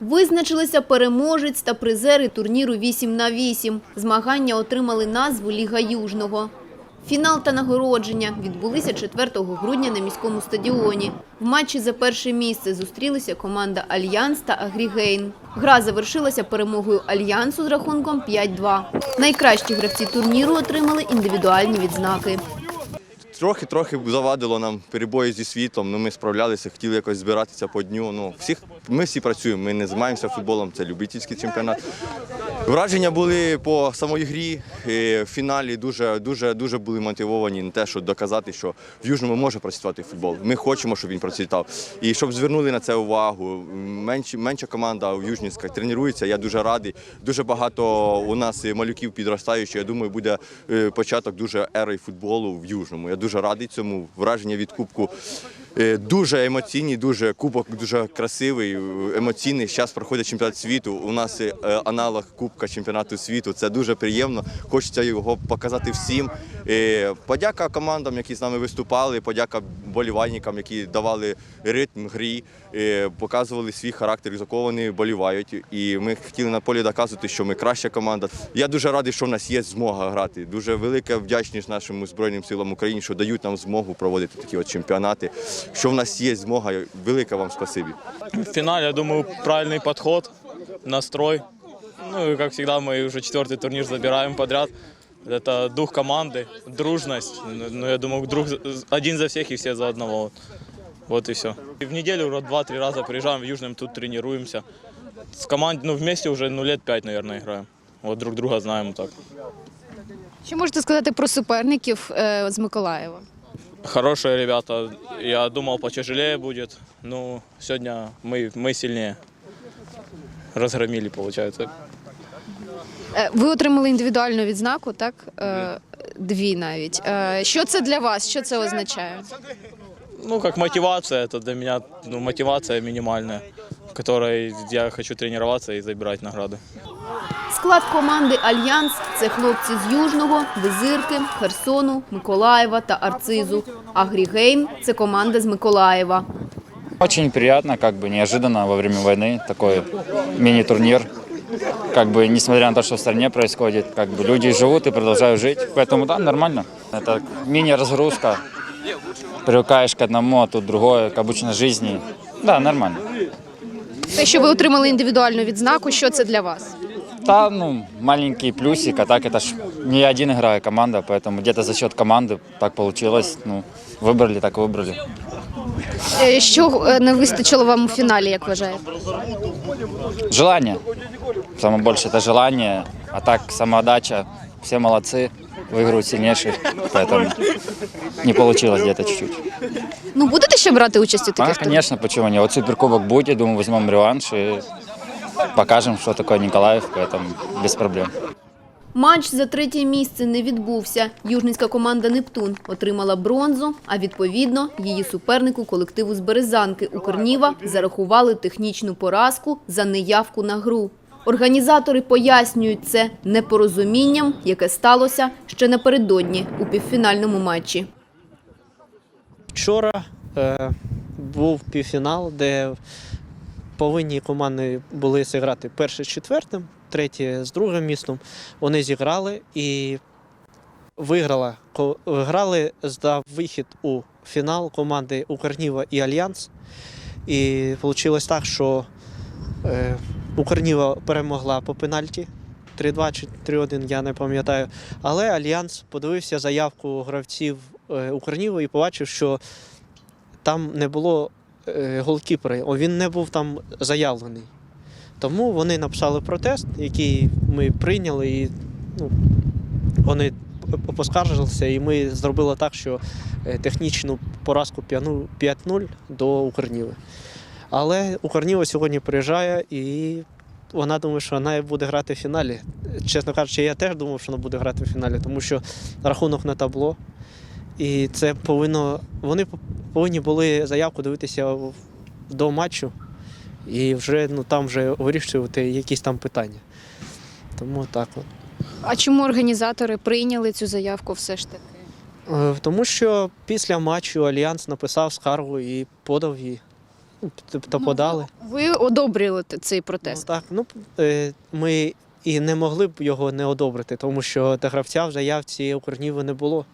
Визначилися переможець та призери турніру 8 на 8. Змагання отримали назву Ліга Южного. Фінал та нагородження відбулися 4 грудня на міському стадіоні. В матчі за перше місце зустрілися команда Альянс та Агрігейн. Гра завершилася перемогою Альянсу з рахунком 5-2. Найкращі гравці турніру отримали індивідуальні відзнаки. Трохи-трохи завадило нам перебої зі світлом, ну ми справлялися, хотіли якось збиратися по дню. Ну, всіх, ми всі працюємо, ми не займаємося футболом, це любительський чемпіонат. Враження були по самої грі. В фіналі дуже, дуже, дуже були мотивовані на те, щоб доказати, що в Южному може процвітати футбол. Ми хочемо, щоб він процвітав. І щоб звернули на це увагу. Менш, менша команда в Южнівська тренується. Я дуже радий. Дуже багато у нас малюків підростаючих. Я думаю, буде е, початок дуже ери футболу в Южному. Я дуже радий цьому. Враження від кубку дуже емоційні, дуже кубок дуже красивий, е, емоційний. Зараз проходить чемпіонат світу. У нас е, аналог Кубка чемпіонату світу. Це дуже приємно. Хочеться його показати всім. Е, Подяка командам, які з нами виступали. Подяка болівальникам, які давали ритм грі, е, показували свій характер, за кого вони болівають. І ми хотіли на полі доказувати, що ми краща команда. Я дуже радий, що в нас є змога грати. Дуже велика вдячність нашим Збройним силам України, що дають нам змогу проводити такі от чемпіонати Що в нас є змога, велике вам спасибі. В финале, я думаю, правильный подход, настрой. Ну и, как всегда, мы уже четвертый турнир забираем подряд. Это дух команды, дружность. Ну, я думаю, друг один за всех и все за одного. Вот, Вот и все. И в неделю уже два-три раза приезжаем в Южном, тут тренируемся. С командой, ну, вместе уже ну, лет пять, наверное, играем. Вот друг друга знаем так. Що можете сказати про суперників е, з Миколаєва? Хорошие ребята. Я думал, потяжелее будет. Ну, сегодня мы, мы сильнее. Разгромили, получается. Е, Ви отримали індивідуальну відзнаку, так? Е, Дві навіть. Е, Що це для вас? Що це означає? Ну, как мотивация, это для меня ну, мотивация минимальная, в которой я хочу тренироваться и забирать награды. Склад команди Альянс це хлопці з Южного, Визирки, Херсону, Миколаєва та Арцизу. Агрігейн це команда з Миколаєва. Очень приятно, как бы неожиданно во время войны такой мини-турнир. Как бы, несмотря на то, что в стране происходит, как бы люди живут и продолжают жить. Поэтому да, нормально. Это мини-разгрузка. Привыкаешь к одному, а тут другое, к обычной жизни. Да, нормально. Те, що ви отримали індивідуальну відзнаку, що це для вас? Да, ну, маленький плюсик, а так это ж не я один играю, а команда, поэтому где-то за счет команды так получилось. Ну, выбрали, так выбрали. Е, Що е, не вистачило вам у фіналі, як вважаєте? Желание. Самое больше это желание. А так самоотдача. Все молодцы. Выигрывают сильнейших. Поэтому не получилось где-то чуть-чуть. Ну будете ще брати участь у А, таких турнірах? конечно, почему нет. Вот суперкубок будет, думаю, возьмем реванш и покажем, что такое Николаев, поэтому без проблем. Матч за третє місце не відбувся. Южницька команда «Нептун» отримала бронзу, а відповідно її супернику колективу з Березанки Укрніва зарахували технічну поразку за неявку на гру. Організатори пояснюють це непорозумінням, яке сталося ще напередодні у півфінальному матчі. Вчора е, був півфінал, де повинні команди були зіграти перше з четвертим, третє з другим містом. Вони зіграли і виграла. Виграли здав вихід у фінал команди Укрніва і Альянс. І вийшло так, що е, Укрніва перемогла по пенальті. 3-2 чи 3-1, я не пам'ятаю. Але Альянс подивився заявку гравців е, Укрніва і побачив, що там не було е, голкіпера, о, він не був там заявлений. Тому вони написали протест, який ми прийняли, і ну, вони поскаржилися, і ми зробили так, що е, технічну поразку 5-0 до Укрніви. Але Укрніва сьогодні приїжджає і вона думає, що вона буде грати в фіналі. Чесно кажучи, я теж думав, що вона буде грати в фіналі, тому що рахунок на табло. І це повинно. Вони повинні були заявку дивитися до матчу і вже ну, там вже вирішувати якісь там питання. Тому так от. А чому організатори прийняли цю заявку все ж таки? Е, Тому що після матчу Альянс написав скаргу і подав її. т- та подали. Ви одобрили цей Ну, протест. так, ну е, ми і не могли б його не одобрити, тому що до гравця в заявці Укрніви не було.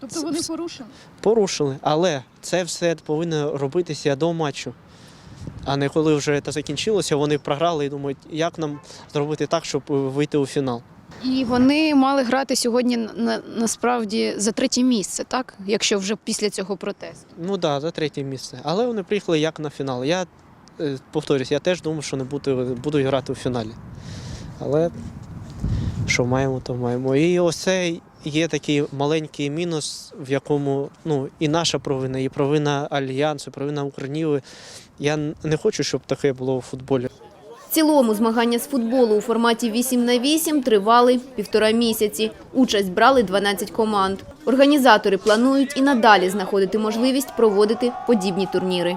Тобто вони порушили? Порушили, але це все повинно робитися до матчу. А не коли вже це закінчилося, вони програли і думають, як нам зробити так, щоб е, вийти у фінал. І вони мали грати сьогодні на, на- насправді за третє місце, так? Якщо вже після цього протесту. Ну так, да, за третє місце. Але вони приїхали як на фінал. Я е, повторюсь, я теж думав, що не буду, буду грати у фіналі. Але що маємо, то маємо. І ось це є такий маленький мінус, в якому ну, і наша провина, і провина Альянсу, провина Укрніви. Я не хочу, щоб таке було у футболі. В цілому змагання з футболу у форматі 8 на 8 тривали півтора місяці. Участь брали 12 команд. Організатори планують і надалі знаходити можливість проводити подібні турніри.